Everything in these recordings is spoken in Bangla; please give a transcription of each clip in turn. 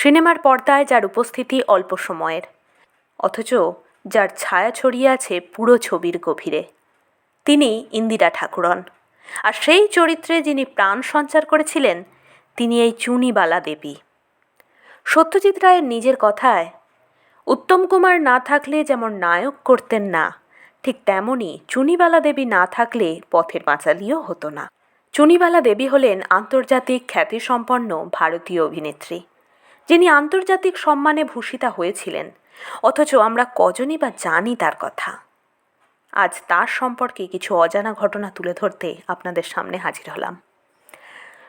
সিনেমার পর্দায় যার উপস্থিতি অল্প সময়ের, অথচ যার ছায়া ছড়িয়ে আছে পুরো ছবির গভীরে। তিনি ইন্দিরা ঠাকুরন। আর সেই চরিত্রে যিনি প্রাণ সঞ্চার করেছিলেন, তিনি এই চুনিবালা দেবী। সত্যজিৎ রায়ের নিজের কথায়, উত্তম কুমার না থাকলে যেমন নায়ক করতেন না, ঠিক তেমনই চুনিবালা দেবী না থাকলে পথের পাঁচালিও হতো না। চুনিবালা দেবী হলেন আন্তর্জাতিক খ্যাতিসম্পন্ন ভারতীয় অভিনেত্রী। যিনি আন্তর্জাতিক সম্মানে ভূষিতা হয়েছিলেন। অথচ আমরা কজনই বা জানি তার কথা। আজ তার সম্পর্কে কিছু অজানা ঘটনা তুলে ধরতে আপনাদের সামনে হাজির হলাম।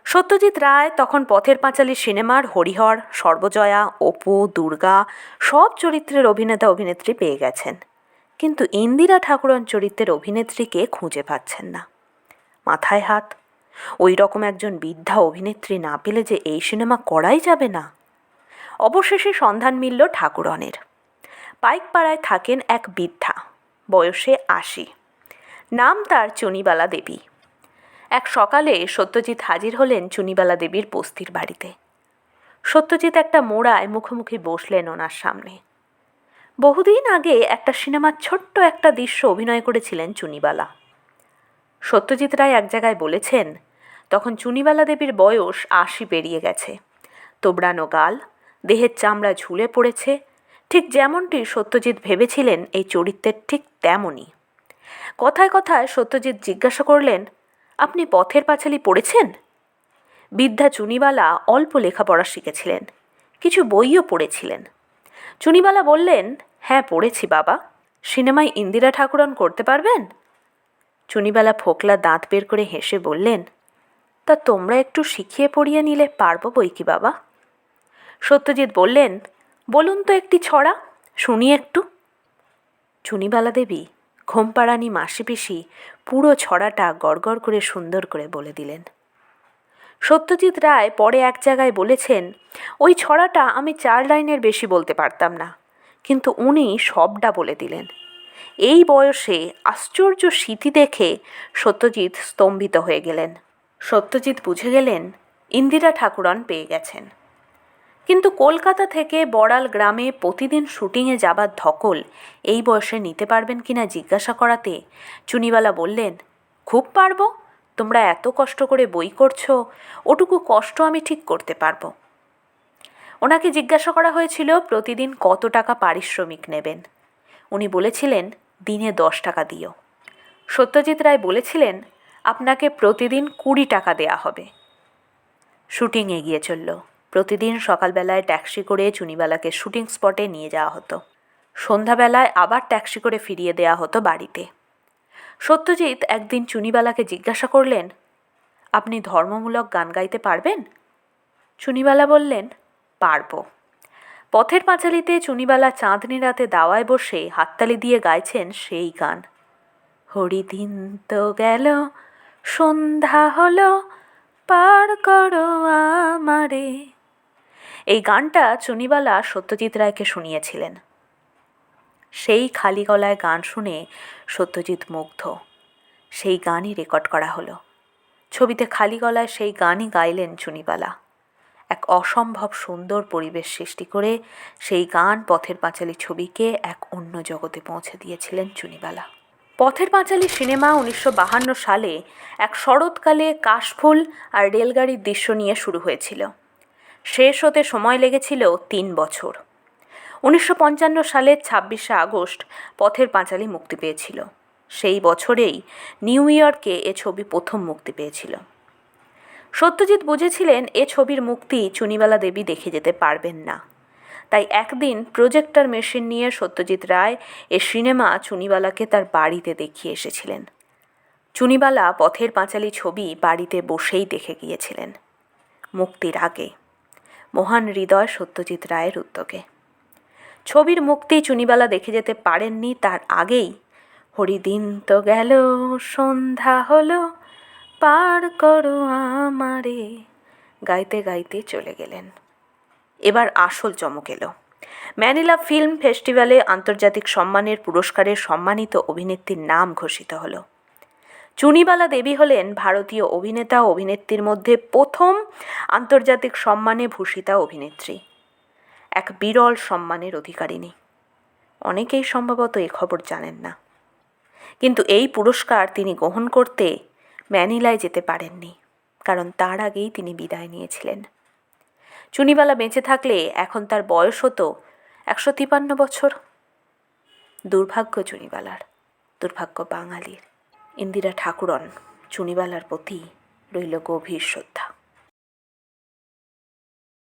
সত্যজিৎ রায় তখন পথের পাঁচালী সিনেমার হরিহর, সর্বজয়া, অপু, দুর্গা সব চরিত্রের অভিনেতা, অভিনেত্রী পেয়ে গেছেন। কিন্তু ইন্দিরা ঠাকুরন চরিত্রের অভিনেত্রীকে খুঁজে পাচ্ছেন না। মাথায় হাত। ওই রকম একজন বৃদ্ধা অভিনেত্রী না পেলে যে এই সিনেমা করাই যাবে না। অবশেষে সন্ধান মিলল ঠাকুরনের। পাইকপাড়ায় থাকেন এক বৃদ্ধা, বয়সে আশি। নাম তার চুনিবালা দেবী। এক সকালে সত্যজিৎ হাজির হলেন চুনিবালা দেবীর বস্তির বাড়িতে। সত্যজিৎ একটা মোড়ায় মুখোমুখি বসলেন ওনার সামনে। বহুদিন আগে একটা সিনেমার ছোট্ট একটা দৃশ্য অভিনয় করেছিলেন চুনিবালা। সত্যজিৎ রায় এক জায়গায় বলেছেন, তখন চুনিবালা দেবীর বয়স আশি পেরিয়ে গেছে। তোবড়ানো গাল দেহের চামড়া ঝুলে পড়েছে। ঠিক যেমনটি সত্যজিৎ ভেবেছিলেন, এই চরিত্রের ঠিক তেমনই। কথায় কথায় সত্যজিৎ জিজ্ঞাসা করলেন, আপনি পথের পাঁচালী পড়েছেন? বিদ্যা চুনিবালা অল্প লেখাপড়া শিখেছিলেন, কিছু বইও পড়েছিলেন। চুনিবালা বললেন হ্যাঁ পড়েছি বাবা। সিনেমায় ইন্দিরা ঠাকুরন করতে পারবেন? চুনিবালা ফোকলা দাঁত বের করে হেসে বললেন, তা তোমরা একটু শিখিয়ে পড়িয়ে নিলে পারব বই কি বাবা? সত্যজিৎ বললেন, বলুন তো একটি ছড়া, শুনি একটু। চুনিবালা দেবী, ঘোমপাড়ানি মাসি পিসি পুরো ছড়াটা গড়গড় করে সুন্দর করে বলে দিলেন। সত্যজিৎ রায় পরে এক জায়গায় বলেছেন, ওই ছড়াটা আমি চার লাইনের বেশি বলতে পারতাম না। কিন্তু উনি সবটা বলে দিলেন। এই বয়সে আশ্চর্য স্মৃতি দেখে সত্যজিৎ স্তম্ভিত হয়ে গেলেন। সত্যজিৎ বুঝে গেলেন, ইন্দিরা ঠাকুরন পেয়ে গেছেন। কিন্তু কলকাতা থেকে বড়াল গ্রামে প্রতিদিন শুটিংয়ে যাবার ধকল। এই বয়সে নিতে পারবেন কিনা জিজ্ঞাসা করাতে। চুনিবালা বললেন, খুব পারব। তোমরা এত কষ্ট করে বই করছ, ওটুকু কষ্ট আমি ঠিক করতে পারব। ওনাকে জিজ্ঞাসা করা হয়েছিল, প্রতিদিন কত টাকা পারিশ্রমিক নেবেন? উনি বলেছিলেন, দিনে দশ টাকা দিও। সত্যজিৎ রায় বলেছিলেন, আপনাকে প্রতিদিন কুড়ি টাকা দেয়া হবে। শুটিং এগিয়ে চলল। প্রতিদিন সকালবেলায় ট্যাক্সি করে চুনিবালাকে শুটিং স্পটে নিয়ে যাওয়া হতো। সন্ধ্যাবেলায় আবার ট্যাক্সি করে ফিরিয়ে দেওয়া হতো বাড়িতে। সত্যজিৎ একদিন চুনিবালাকে জিজ্ঞাসা করলেন, আপনি ধর্মমূলক গান গাইতে পারবেন? চুনিবালা বললেন, পারব। পথের পাঁচালিতে চুনিবালা চাঁদনি রাতে দাওয়ায় বসে হাততালি দিয়ে গাইছেন সেই গান। হরিদিন তো গেল, সন্ধ্যা হলো, পার করো আমারে। এই গানটা চুনিবালা সত্যজিৎ রায়কে শুনিয়েছিলেন। সেই খালি গলায় গান শুনে সত্যজিৎ মুগ্ধ। সেই গানই রেকর্ড করা হলো। ছবিতে খালি গলায় সেই গানই গাইলেন চুনিবালা। এক অসম্ভব সুন্দর পরিবেশ সৃষ্টি করে সেই গান পথের পাঁচালী ছবিকে এক অন্য জগতে পৌঁছে দিয়েছিলেন চুনিবালা। পথের পাঁচালী সিনেমা উনিশশো সালে এক শরৎকালে কাশফুল আর রেলগাড়ির দৃশ্য নিয়ে শুরু হয়েছিল। শেষ হতে সময় লেগেছিল তিন বছর। উনিশশো পঞ্চান্ন সালের ছাব্বিশে আগস্ট পথের পাঁচালী মুক্তি পেয়েছিল। সেই বছরেই নিউ ইয়র্কে এ ছবি প্রথম মুক্তি পেয়েছিল। সত্যজিৎ বুঝেছিলেন, এ ছবির মুক্তি চুনিবালা দেবী দেখে যেতে পারবেন না। তাই একদিন প্রজেক্টর মেশিন নিয়ে সত্যজিৎ রায় এ সিনেমা চুনিবালাকে তার বাড়িতে দেখিয়ে এসেছিলেন। চুনিবালা পথের পাঁচালী ছবি বাড়িতে বসেই দেখে গিয়েছিলেন। মুক্তির আগে মহান হৃদয় সত্যজিৎ রায়ের উদ্যোগে। ছবির মুক্তি চুনিবালা দেখে যেতে পারেননি তার আগেই। হরিদিন তো গেল, সন্ধ্যা হলো, পার করো আমারে। গাইতে গাইতে চলে গেলেন। এবার আসল চমক এলো। ম্যানিলা ফিল্ম ফেস্টিভ্যালে আন্তর্জাতিক সম্মানের পুরস্কারে সম্মানিত অভিনেত্রীর নাম ঘোষিত হলো। চুনিবালা দেবী হলেন ভারতীয় অভিনেতা অভিনেত্রীর মধ্যে প্রথম আন্তর্জাতিক সম্মানে ভূষিতা অভিনেত্রী। এক বিরল সম্মানের অধিকারিণী। অনেকেই সম্ভবত এ খবর জানেন না। কিন্তু এই পুরস্কার তিনি গ্রহণ করতে ম্যানিলায় যেতে পারেননি, কারণ তার আগেই তিনি বিদায় নিয়েছিলেন। চুনিবালা বেঁচে থাকলে এখন তার বয়স হতো একশো তিপান্ন বছর। দুর্ভাগ্য চুনিবালার, দুর্ভাগ্য বাঙালির। ইন্দিরা ঠাকুরন চুনিবালার প্রতি রইল গভীর শ্রদ্ধা।